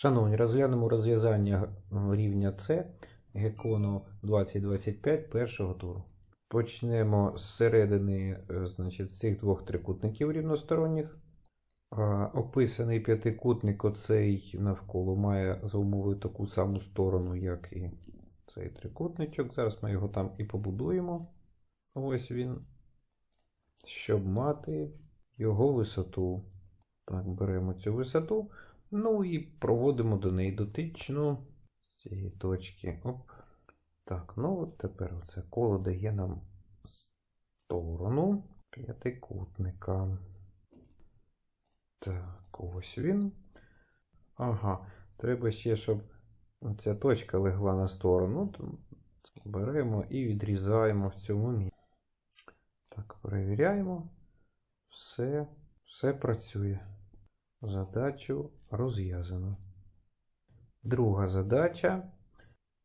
Шановні, розглянемо розв'язання рівня С гекону 2025 першого туру. Почнемо з середини е, значить, цих двох трикутників рівносторонніх. Описаний п'ятикутник оцей навколо має за умовою таку саму сторону, як і цей трикутничок. Зараз ми його там і побудуємо. Ось він. Щоб мати його висоту. Так, беремо цю висоту. Ну і проводимо до неї дотичну з цієї точки. Оп. Так, ну от тепер оце коло дає нам сторону п'ятикутника. Так, ось він. Ага, треба ще, щоб ця точка легла на сторону. Беремо і відрізаємо в цьому місці. Так, перевіряємо. Все, все працює. Задачу розв'язано. Друга задача.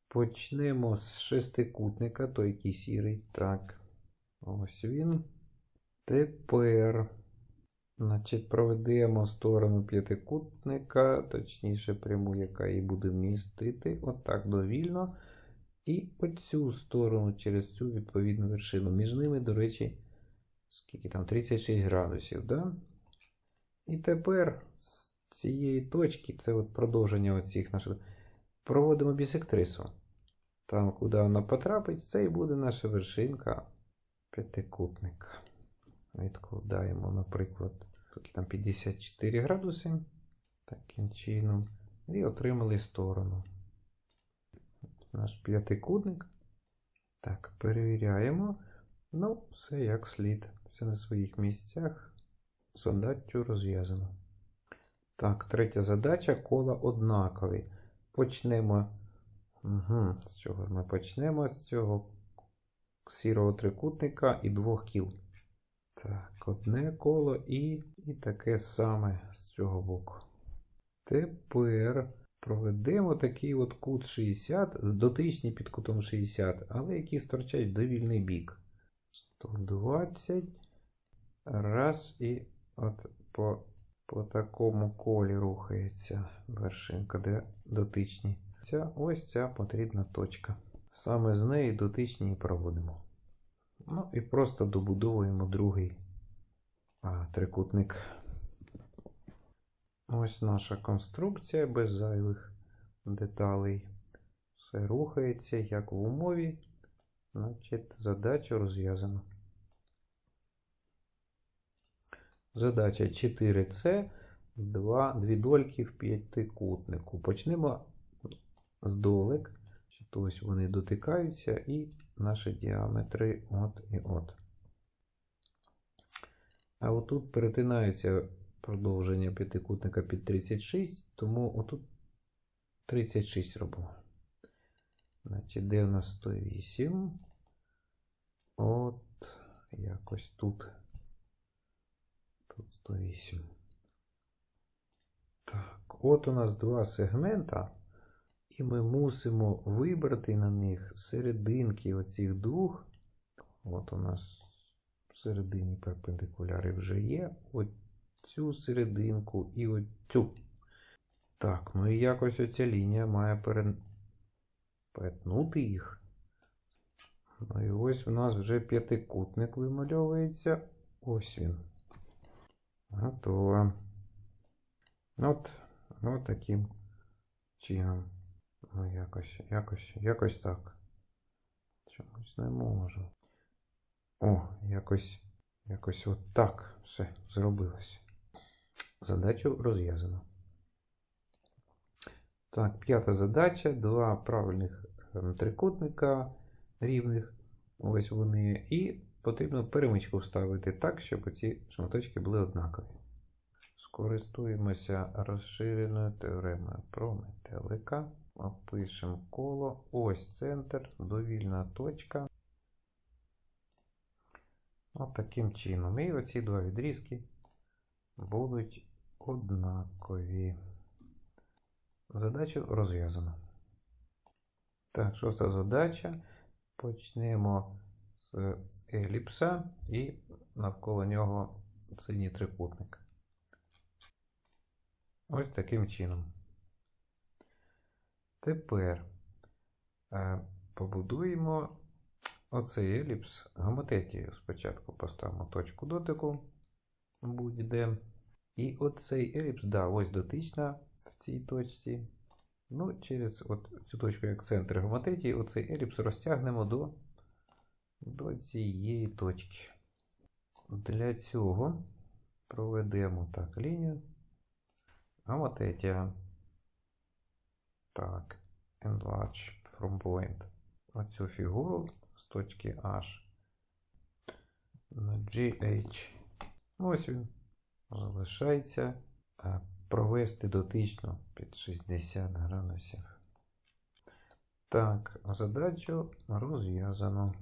Почнемо з шестикутника, той який сірий. Так. Ось він. Тепер. Значить, проведемо сторону п'ятикутника, точніше, пряму, яка і буде містити. Отак довільно. І оцю сторону через цю відповідну вершину. Між ними, до речі, скільки там? 36 градусів. Да? І тепер з цієї точки, це от продовження оцих наших, проводимо бісектрису. Там, куди вона потрапить, це і буде наша вершинка п'ятикутника. Відкладаємо, наприклад, там 54 градуси. Таким чином. І отримали сторону. Наш п'ятикутник. Так, перевіряємо. Ну, все як слід. Все на своїх місцях. Задачу розв'язано. Так, третя задача кола однакові. Почнемо. Угу. З чого ми почнемо? З цього сірого трикутника і двох кіл. Так, одне коло і, і таке саме з цього боку. Тепер проведемо такий от кут 60, дотичний під кутом 60, але які сторчать в довільний бік. 120. Раз і от по, по такому колі рухається вершинка, де дотичні. Ця, ось ця потрібна точка. Саме з неї дотичні і проводимо. Ну і просто добудовуємо другий а, трикутник. Ось наша конструкція без зайвих деталей. Все рухається, як в умові. Значить, задача розв'язана. Задача 4С, два, дві дольки в п'ятикутнику. Почнемо з долек. Ось вони дотикаються і наші діаметри от і от. А отут перетинаються продовження п'ятикутника під 36, тому отут 36 робимо. Значить, де в нас 108? От, якось тут. Тут 108. Так, от у нас два сегмента. І ми мусимо вибрати на них серединки оцих двох. От у нас в середині перпендикуляри вже є. Оцю серединку і оцю. Так, ну і якось оця лінія має перетнути їх. Ну і ось у нас вже п'ятикутник вимальовується. Ось він. Готово. От, от таким чином. Ну, якось, якось, якось так. Чомусь не можу. О, якось, якось от так все зробилось. Задачу розв'язано. Так, п'ята задача. Два правильних ем, трикутника рівних. Ось вони. І потрібно перемичку вставити так, щоб ці шматочки були однакові. Скористуємося розширеною теоремою про метелика. Опишемо коло. Ось центр, довільна точка. От таким чином. І оці два відрізки будуть однакові. Задачу розв'язано. Так, шоста задача. Почнемо з еліпса і навколо нього синій трикутник. Ось таким чином. Тепер е, побудуємо оцей еліпс гомотетією. Спочатку поставимо точку дотику будь-де. І оцей еліпс, да, ось дотична в цій точці. Ну, через от цю точку як центр гомотетії, оцей еліпс розтягнемо до, до цієї точки. Для цього проведемо так лінію. Гомотетія. Так, enlarge from point. Оцю фігуру з точки H на GH. Ось він. Залишається провести дотично під 60 градусів. Так, задачу розв'язано.